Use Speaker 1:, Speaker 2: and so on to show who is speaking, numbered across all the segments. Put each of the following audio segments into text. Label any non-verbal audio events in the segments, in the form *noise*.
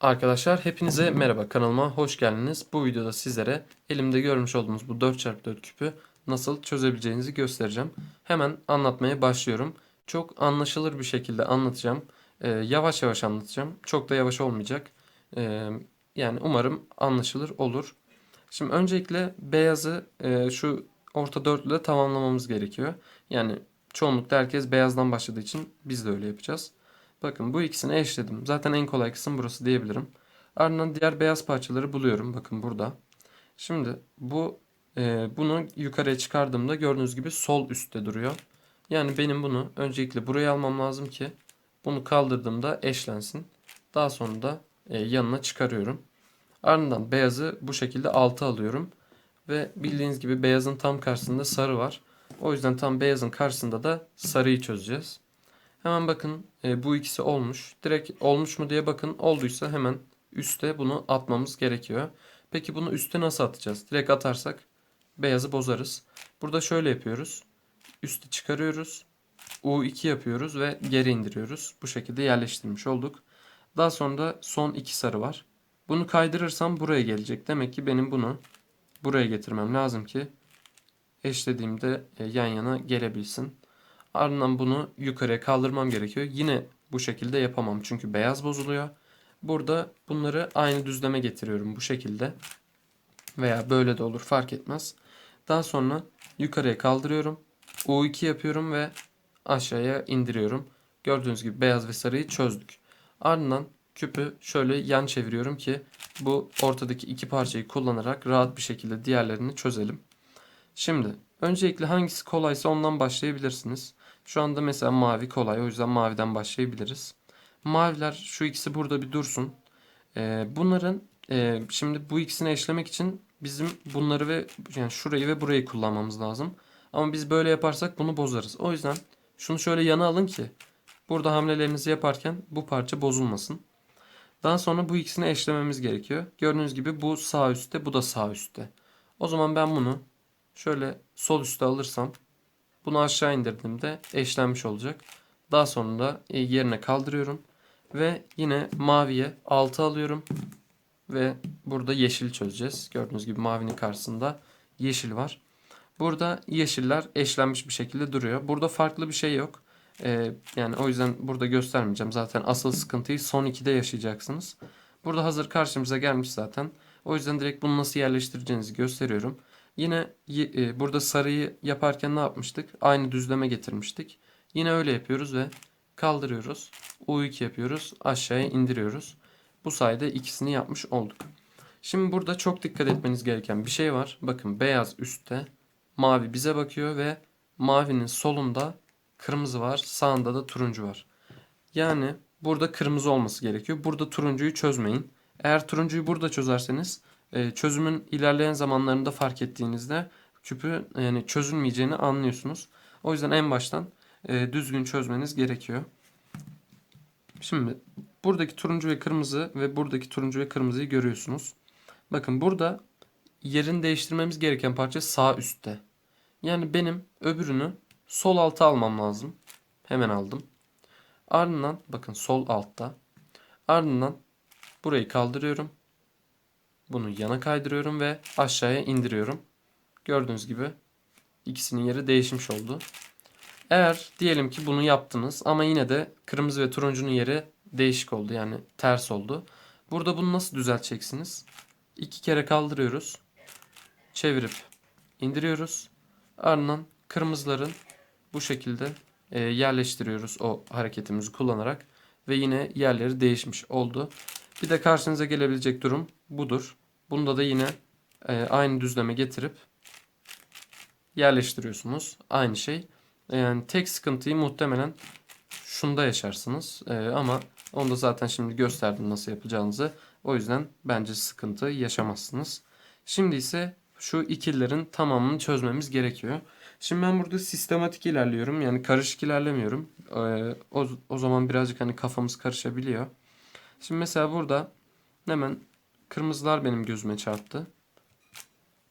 Speaker 1: Arkadaşlar hepinize merhaba kanalıma hoş geldiniz. Bu videoda sizlere elimde görmüş olduğunuz bu 4x4 küpü nasıl çözebileceğinizi göstereceğim. Hemen anlatmaya başlıyorum. Çok anlaşılır bir şekilde anlatacağım. Ee, yavaş yavaş anlatacağım. Çok da yavaş olmayacak. Ee, yani umarım anlaşılır olur. Şimdi öncelikle beyazı e, şu orta dörtlüde tamamlamamız gerekiyor. Yani çoğunlukla herkes beyazdan başladığı için biz de öyle yapacağız. Bakın bu ikisini eşledim. Zaten en kolay kısım burası diyebilirim. Ardından diğer beyaz parçaları buluyorum. Bakın burada. Şimdi bu e, bunu yukarıya çıkardığımda gördüğünüz gibi sol üstte duruyor. Yani benim bunu öncelikle buraya almam lazım ki bunu kaldırdığımda eşlensin. Daha sonra da e, yanına çıkarıyorum. Ardından beyazı bu şekilde alta alıyorum. Ve bildiğiniz gibi beyazın tam karşısında sarı var. O yüzden tam beyazın karşısında da sarıyı çözeceğiz. Hemen bakın e, bu ikisi olmuş. Direkt olmuş mu diye bakın. Olduysa hemen üste bunu atmamız gerekiyor. Peki bunu üste nasıl atacağız? Direkt atarsak beyazı bozarız. Burada şöyle yapıyoruz. Üste çıkarıyoruz. U2 yapıyoruz ve geri indiriyoruz. Bu şekilde yerleştirmiş olduk. Daha sonra da son iki sarı var. Bunu kaydırırsam buraya gelecek. Demek ki benim bunu buraya getirmem lazım ki eşlediğimde e, yan yana gelebilsin. Ardından bunu yukarıya kaldırmam gerekiyor. Yine bu şekilde yapamam çünkü beyaz bozuluyor. Burada bunları aynı düzleme getiriyorum bu şekilde. Veya böyle de olur fark etmez. Daha sonra yukarıya kaldırıyorum. U2 yapıyorum ve aşağıya indiriyorum. Gördüğünüz gibi beyaz ve sarıyı çözdük. Ardından küpü şöyle yan çeviriyorum ki bu ortadaki iki parçayı kullanarak rahat bir şekilde diğerlerini çözelim. Şimdi öncelikle hangisi kolaysa ondan başlayabilirsiniz. Şu anda mesela mavi kolay o yüzden maviden başlayabiliriz. Maviler şu ikisi burada bir dursun. Ee, bunların e, şimdi bu ikisini eşlemek için bizim bunları ve yani şurayı ve burayı kullanmamız lazım. Ama biz böyle yaparsak bunu bozarız. O yüzden şunu şöyle yana alın ki burada hamlelerinizi yaparken bu parça bozulmasın. Daha sonra bu ikisini eşlememiz gerekiyor. Gördüğünüz gibi bu sağ üstte, bu da sağ üstte. O zaman ben bunu şöyle sol üstte alırsam bunu aşağı indirdiğimde eşlenmiş olacak. Daha sonra da yerine kaldırıyorum. Ve yine maviye 6 alıyorum. Ve burada yeşil çözeceğiz. Gördüğünüz gibi mavinin karşısında yeşil var. Burada yeşiller eşlenmiş bir şekilde duruyor. Burada farklı bir şey yok. Ee, yani o yüzden burada göstermeyeceğim. Zaten asıl sıkıntıyı son 2'de yaşayacaksınız. Burada hazır karşımıza gelmiş zaten. O yüzden direkt bunu nasıl yerleştireceğinizi gösteriyorum. Yine e, burada sarıyı yaparken ne yapmıştık? Aynı düzleme getirmiştik. Yine öyle yapıyoruz ve kaldırıyoruz. U2 yapıyoruz. Aşağıya indiriyoruz. Bu sayede ikisini yapmış olduk. Şimdi burada çok dikkat etmeniz gereken bir şey var. Bakın beyaz üstte, mavi bize bakıyor ve mavinin solunda kırmızı var, sağında da turuncu var. Yani burada kırmızı olması gerekiyor. Burada turuncuyu çözmeyin. Eğer turuncuyu burada çözerseniz e, çözümün ilerleyen zamanlarında fark ettiğinizde küpü yani çözülmeyeceğini anlıyorsunuz. O yüzden en baştan e, düzgün çözmeniz gerekiyor. Şimdi buradaki turuncu ve kırmızı ve buradaki turuncu ve kırmızıyı görüyorsunuz. Bakın burada yerini değiştirmemiz gereken parça sağ üstte. Yani benim öbürünü sol alta almam lazım. Hemen aldım. Ardından bakın sol altta. Ardından burayı kaldırıyorum. Bunu yana kaydırıyorum ve aşağıya indiriyorum. Gördüğünüz gibi ikisinin yeri değişmiş oldu. Eğer diyelim ki bunu yaptınız ama yine de kırmızı ve turuncunun yeri değişik oldu. Yani ters oldu. Burada bunu nasıl düzelteceksiniz? İki kere kaldırıyoruz. Çevirip indiriyoruz. Ardından kırmızıların bu şekilde e, yerleştiriyoruz o hareketimizi kullanarak. Ve yine yerleri değişmiş oldu. Bir de karşınıza gelebilecek durum budur. Bunda da yine e, aynı düzleme getirip yerleştiriyorsunuz. Aynı şey. Yani tek sıkıntıyı muhtemelen şunda yaşarsınız. E, ama onu da zaten şimdi gösterdim nasıl yapacağınızı. O yüzden bence sıkıntı yaşamazsınız. Şimdi ise şu ikililerin tamamını çözmemiz gerekiyor. Şimdi ben burada sistematik ilerliyorum. Yani karışık ilerlemiyorum. Ee, o, o zaman birazcık hani kafamız karışabiliyor. Şimdi mesela burada hemen kırmızılar benim gözüme çarptı.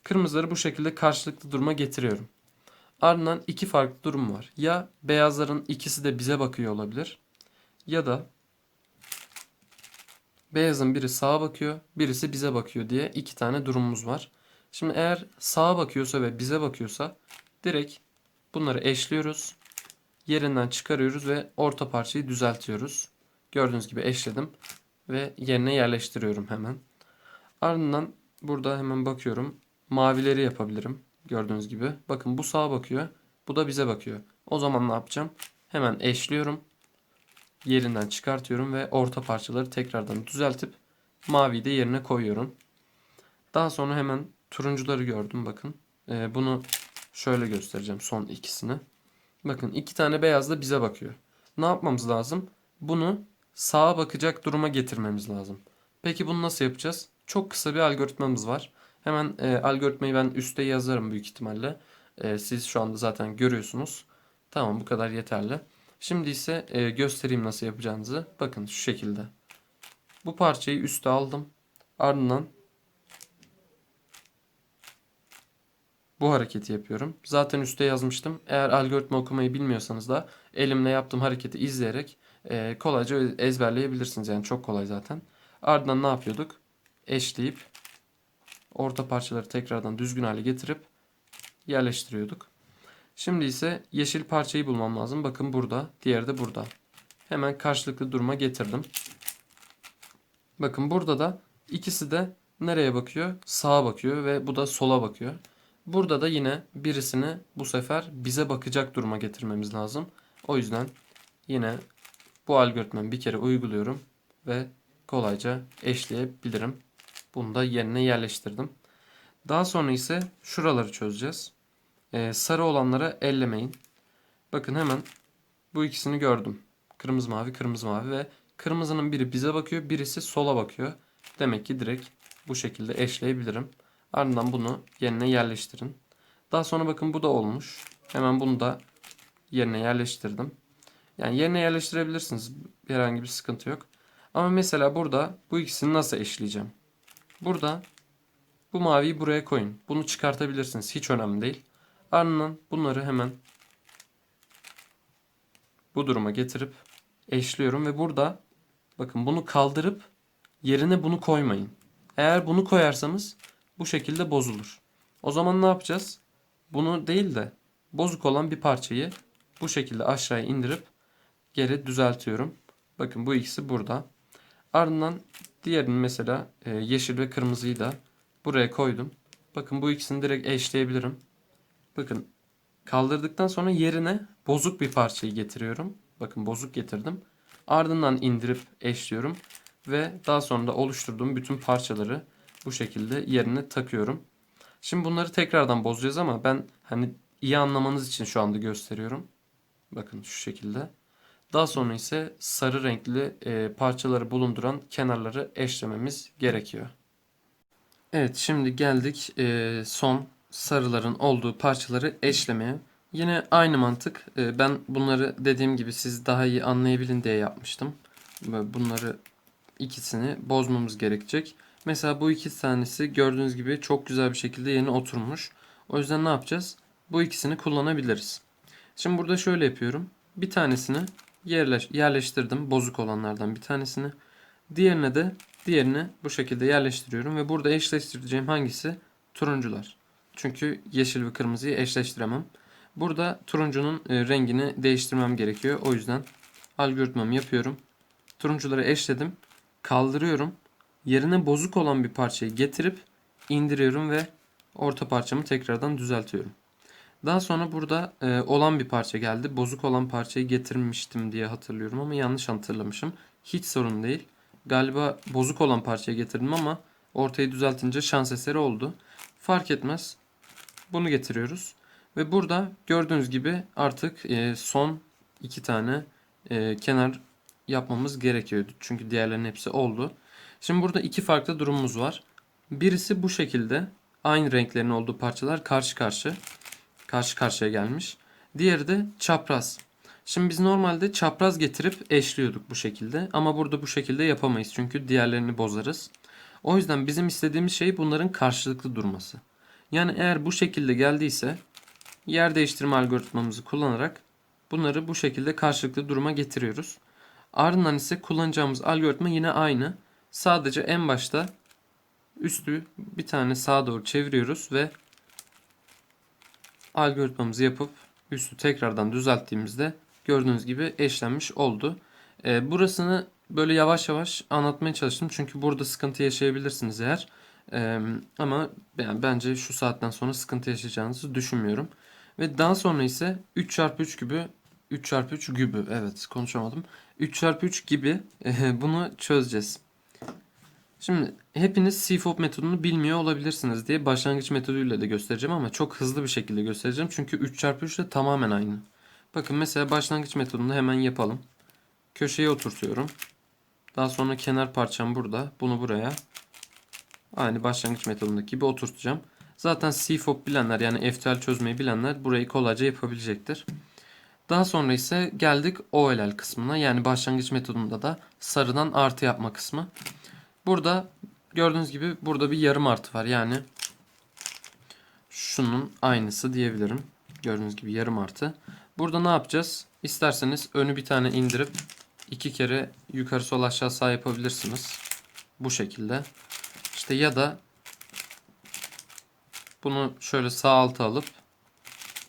Speaker 1: Kırmızıları bu şekilde karşılıklı duruma getiriyorum. Ardından iki farklı durum var. Ya beyazların ikisi de bize bakıyor olabilir. Ya da beyazın biri sağa bakıyor, birisi bize bakıyor diye iki tane durumumuz var. Şimdi eğer sağa bakıyorsa ve bize bakıyorsa direkt bunları eşliyoruz. Yerinden çıkarıyoruz ve orta parçayı düzeltiyoruz. Gördüğünüz gibi eşledim ve yerine yerleştiriyorum hemen. Ardından burada hemen bakıyorum. Mavileri yapabilirim. Gördüğünüz gibi. Bakın bu sağa bakıyor. Bu da bize bakıyor. O zaman ne yapacağım? Hemen eşliyorum. Yerinden çıkartıyorum ve orta parçaları tekrardan düzeltip maviyi de yerine koyuyorum. Daha sonra hemen turuncuları gördüm bakın. Ee, bunu şöyle göstereceğim son ikisini. Bakın iki tane beyaz da bize bakıyor. Ne yapmamız lazım? Bunu sağa bakacak duruma getirmemiz lazım. Peki bunu nasıl yapacağız? Çok kısa bir algoritmamız var. Hemen e, algoritmayı ben üstte yazarım büyük ihtimalle. E, siz şu anda zaten görüyorsunuz. Tamam bu kadar yeterli. Şimdi ise e, göstereyim nasıl yapacağınızı. Bakın şu şekilde. Bu parçayı üste aldım. Ardından bu hareketi yapıyorum. Zaten üstte yazmıştım. Eğer algoritma okumayı bilmiyorsanız da elimle yaptığım hareketi izleyerek e, kolayca ezberleyebilirsiniz. Yani çok kolay zaten. Ardından ne yapıyorduk? Eşleyip orta parçaları tekrardan düzgün hale getirip yerleştiriyorduk. Şimdi ise yeşil parçayı bulmam lazım. Bakın burada, diğeri de burada. Hemen karşılıklı duruma getirdim. Bakın burada da ikisi de nereye bakıyor? Sağa bakıyor ve bu da sola bakıyor. Burada da yine birisini bu sefer bize bakacak duruma getirmemiz lazım. O yüzden yine bu algoritmayı bir kere uyguluyorum ve kolayca eşleyebilirim. Bunu da yerine yerleştirdim. Daha sonra ise şuraları çözeceğiz. Ee, sarı olanlara ellemeyin. Bakın hemen bu ikisini gördüm. Kırmızı mavi, kırmızı mavi ve kırmızının biri bize bakıyor, birisi sola bakıyor. Demek ki direkt bu şekilde eşleyebilirim. Ardından bunu yerine yerleştirin. Daha sonra bakın bu da olmuş. Hemen bunu da yerine yerleştirdim. Yani yerine yerleştirebilirsiniz. Herhangi bir sıkıntı yok. Ama mesela burada bu ikisini nasıl eşleyeceğim? Burada bu maviyi buraya koyun. Bunu çıkartabilirsiniz. Hiç önemli değil. Ardından bunları hemen bu duruma getirip eşliyorum ve burada bakın bunu kaldırıp yerine bunu koymayın. Eğer bunu koyarsanız bu şekilde bozulur. O zaman ne yapacağız? Bunu değil de bozuk olan bir parçayı bu şekilde aşağıya indirip geri düzeltiyorum. Bakın bu ikisi burada. Ardından diğerini mesela e, yeşil ve kırmızıyı da buraya koydum. Bakın bu ikisini direkt eşleyebilirim. Bakın kaldırdıktan sonra yerine bozuk bir parçayı getiriyorum. Bakın bozuk getirdim. Ardından indirip eşliyorum. Ve daha sonra da oluşturduğum bütün parçaları bu şekilde yerine takıyorum. Şimdi bunları tekrardan bozacağız ama ben hani iyi anlamanız için şu anda gösteriyorum. Bakın şu şekilde. Daha sonra ise sarı renkli e, parçaları bulunduran kenarları eşlememiz gerekiyor. Evet şimdi geldik e, son sarıların olduğu parçaları eşlemeye. Yine aynı mantık. E, ben bunları dediğim gibi siz daha iyi anlayabilin diye yapmıştım. Bunları ikisini bozmamız gerekecek. Mesela bu iki tanesi gördüğünüz gibi çok güzel bir şekilde yerine oturmuş. O yüzden ne yapacağız? Bu ikisini kullanabiliriz. Şimdi burada şöyle yapıyorum. Bir tanesini yerleş yerleştirdim. Bozuk olanlardan bir tanesini. Diğerine de diğerini bu şekilde yerleştiriyorum ve burada eşleştireceğim hangisi? Turuncular. Çünkü yeşil ve kırmızıyı eşleştiremem. Burada turuncunun e, rengini değiştirmem gerekiyor. O yüzden algoritmamı yapıyorum. Turuncuları eşledim. Kaldırıyorum. Yerine bozuk olan bir parçayı getirip indiriyorum ve orta parçamı tekrardan düzeltiyorum. Daha sonra burada e, olan bir parça geldi. Bozuk olan parçayı getirmiştim diye hatırlıyorum ama yanlış hatırlamışım. Hiç sorun değil. Galiba bozuk olan parçayı getirdim ama ortayı düzeltince şans eseri oldu. Fark etmez. Bunu getiriyoruz. Ve burada gördüğünüz gibi artık e, son iki tane e, kenar yapmamız gerekiyordu. Çünkü diğerlerinin hepsi oldu. Şimdi burada iki farklı durumumuz var. Birisi bu şekilde aynı renklerin olduğu parçalar karşı karşı karşı karşıya gelmiş. Diğeri de çapraz. Şimdi biz normalde çapraz getirip eşliyorduk bu şekilde ama burada bu şekilde yapamayız çünkü diğerlerini bozarız. O yüzden bizim istediğimiz şey bunların karşılıklı durması. Yani eğer bu şekilde geldiyse yer değiştirme algoritmamızı kullanarak bunları bu şekilde karşılıklı duruma getiriyoruz. Ardından ise kullanacağımız algoritma yine aynı. Sadece en başta üstü bir tane sağa doğru çeviriyoruz ve algoritmamızı yapıp üstü tekrardan düzelttiğimizde gördüğünüz gibi eşlenmiş oldu. Ee, burasını böyle yavaş yavaş anlatmaya çalıştım. Çünkü burada sıkıntı yaşayabilirsiniz eğer. Ee, ama yani bence şu saatten sonra sıkıntı yaşayacağınızı düşünmüyorum. Ve daha sonra ise 3x3 gibi 3x3 gibi evet konuşamadım. 3x3 gibi e, *laughs* bunu çözeceğiz. Şimdi hepiniz CFOP metodunu bilmiyor olabilirsiniz diye başlangıç metoduyla da göstereceğim ama çok hızlı bir şekilde göstereceğim. Çünkü 3x3 de tamamen aynı. Bakın mesela başlangıç metodunu hemen yapalım. Köşeye oturtuyorum. Daha sonra kenar parçam burada. Bunu buraya. Aynı başlangıç metodundaki gibi oturtacağım. Zaten CFOP bilenler yani FTL çözmeyi bilenler burayı kolayca yapabilecektir. Daha sonra ise geldik OLL kısmına. Yani başlangıç metodunda da sarıdan artı yapma kısmı. Burada gördüğünüz gibi burada bir yarım artı var. Yani şunun aynısı diyebilirim. Gördüğünüz gibi yarım artı. Burada ne yapacağız? İsterseniz önü bir tane indirip iki kere yukarı sol aşağı sağ yapabilirsiniz. Bu şekilde. İşte ya da bunu şöyle sağ alta alıp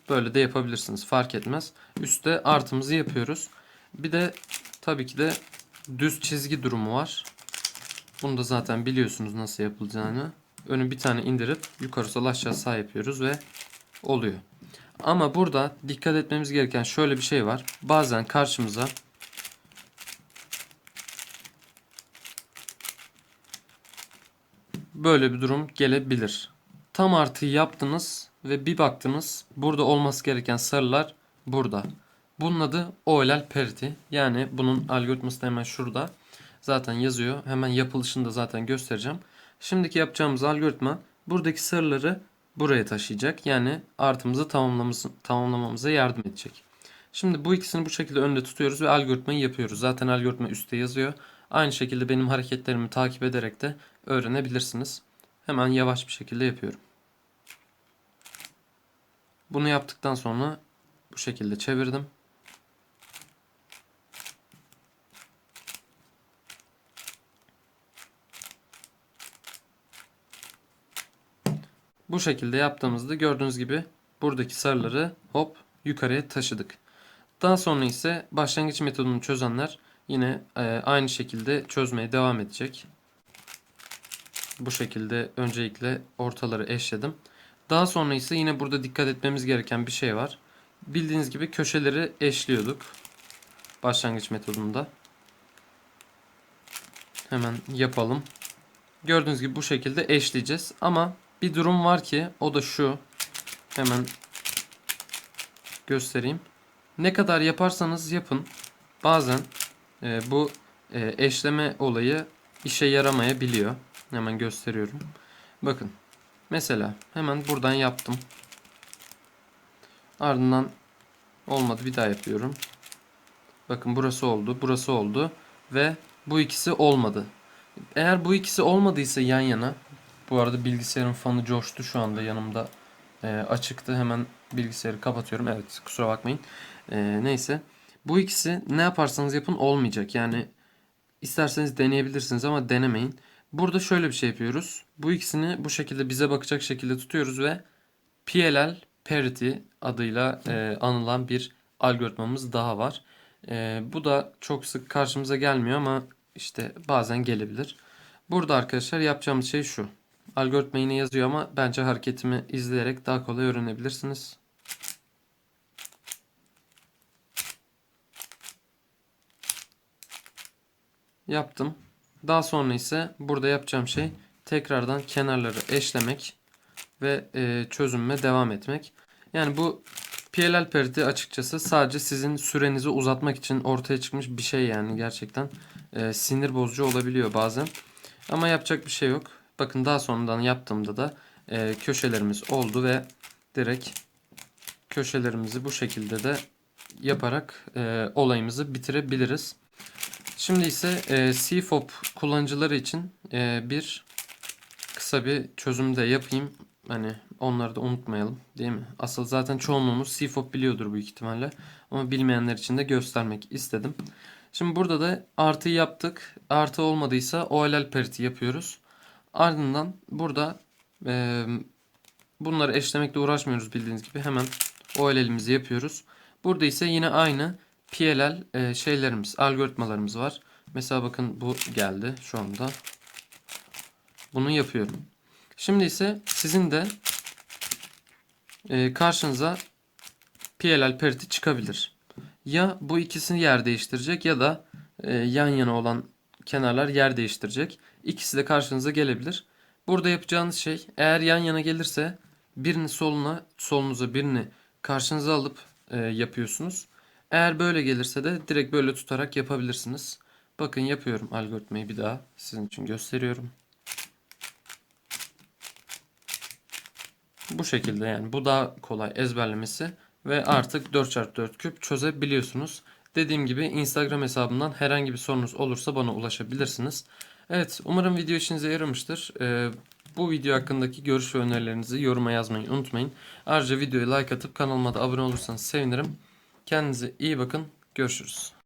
Speaker 1: böyle de yapabilirsiniz. Fark etmez. Üste artımızı yapıyoruz. Bir de tabii ki de düz çizgi durumu var. Bunu da zaten biliyorsunuz nasıl yapılacağını. Önü bir tane indirip yukarı sol aşağı sağ yapıyoruz ve oluyor. Ama burada dikkat etmemiz gereken şöyle bir şey var. Bazen karşımıza böyle bir durum gelebilir. Tam artıyı yaptınız ve bir baktınız burada olması gereken sarılar burada. Bunun adı OLL parity. Yani bunun algoritması hemen şurada. Zaten yazıyor. Hemen yapılışını da zaten göstereceğim. Şimdiki yapacağımız algoritma buradaki sarıları buraya taşıyacak. Yani artımızı tamamlamamız, tamamlamamıza yardım edecek. Şimdi bu ikisini bu şekilde önde tutuyoruz ve algoritmayı yapıyoruz. Zaten algoritma üstte yazıyor. Aynı şekilde benim hareketlerimi takip ederek de öğrenebilirsiniz. Hemen yavaş bir şekilde yapıyorum. Bunu yaptıktan sonra bu şekilde çevirdim. Bu şekilde yaptığımızda gördüğünüz gibi buradaki sarıları hop yukarıya taşıdık. Daha sonra ise başlangıç metodunu çözenler yine e, aynı şekilde çözmeye devam edecek. Bu şekilde öncelikle ortaları eşledim. Daha sonra ise yine burada dikkat etmemiz gereken bir şey var. Bildiğiniz gibi köşeleri eşliyorduk. Başlangıç metodunda. Hemen yapalım. Gördüğünüz gibi bu şekilde eşleyeceğiz. Ama bir durum var ki o da şu. Hemen göstereyim. Ne kadar yaparsanız yapın. Bazen e, bu e, eşleme olayı işe yaramayabiliyor. Hemen gösteriyorum. Bakın. Mesela hemen buradan yaptım. Ardından olmadı bir daha yapıyorum. Bakın burası oldu, burası oldu ve bu ikisi olmadı. Eğer bu ikisi olmadıysa yan yana bu arada bilgisayarın fanı coştu şu anda yanımda e, açıktı. Hemen bilgisayarı kapatıyorum. Evet kusura bakmayın. E, neyse. Bu ikisi ne yaparsanız yapın olmayacak. Yani isterseniz deneyebilirsiniz ama denemeyin. Burada şöyle bir şey yapıyoruz. Bu ikisini bu şekilde bize bakacak şekilde tutuyoruz ve PLL parity adıyla e, anılan bir algoritmamız daha var. E, bu da çok sık karşımıza gelmiyor ama işte bazen gelebilir. Burada arkadaşlar yapacağımız şey şu. Algoritma yine yazıyor ama bence hareketimi izleyerek daha kolay öğrenebilirsiniz. Yaptım. Daha sonra ise burada yapacağım şey tekrardan kenarları eşlemek ve e, devam etmek. Yani bu PLL parity açıkçası sadece sizin sürenizi uzatmak için ortaya çıkmış bir şey yani gerçekten e, sinir bozucu olabiliyor bazen. Ama yapacak bir şey yok. Bakın daha sonradan yaptığımda da e, köşelerimiz oldu ve direkt köşelerimizi bu şekilde de yaparak e, olayımızı bitirebiliriz. Şimdi ise e, CFOP kullanıcıları için e, bir kısa bir çözüm de yapayım. Hani onları da unutmayalım değil mi? Asıl zaten çoğunluğumuz CFOP biliyordur bu ihtimalle. Ama bilmeyenler için de göstermek istedim. Şimdi burada da artıyı yaptık. Artı olmadıysa OLL parity yapıyoruz. Ardından burada e, bunları eşlemekle uğraşmıyoruz bildiğiniz gibi. Hemen OLL'imizi yapıyoruz. Burada ise yine aynı PLL e, şeylerimiz, algoritmalarımız var. Mesela bakın bu geldi şu anda. Bunu yapıyorum. Şimdi ise sizin de e, karşınıza PLL parity çıkabilir. Ya bu ikisini yer değiştirecek ya da e, yan yana olan kenarlar yer değiştirecek. İkisi de karşınıza gelebilir. Burada yapacağınız şey eğer yan yana gelirse birini soluna, solunuza birini karşınıza alıp e, yapıyorsunuz. Eğer böyle gelirse de direkt böyle tutarak yapabilirsiniz. Bakın yapıyorum algoritmayı bir daha sizin için gösteriyorum. Bu şekilde yani bu daha kolay ezberlemesi ve artık 4x4 küp çözebiliyorsunuz. Dediğim gibi Instagram hesabımdan herhangi bir sorunuz olursa bana ulaşabilirsiniz. Evet umarım video işinize yaramıştır. Ee, bu video hakkındaki görüş ve önerilerinizi yoruma yazmayı unutmayın. Ayrıca videoya like atıp kanalıma da abone olursanız sevinirim. Kendinize iyi bakın. Görüşürüz.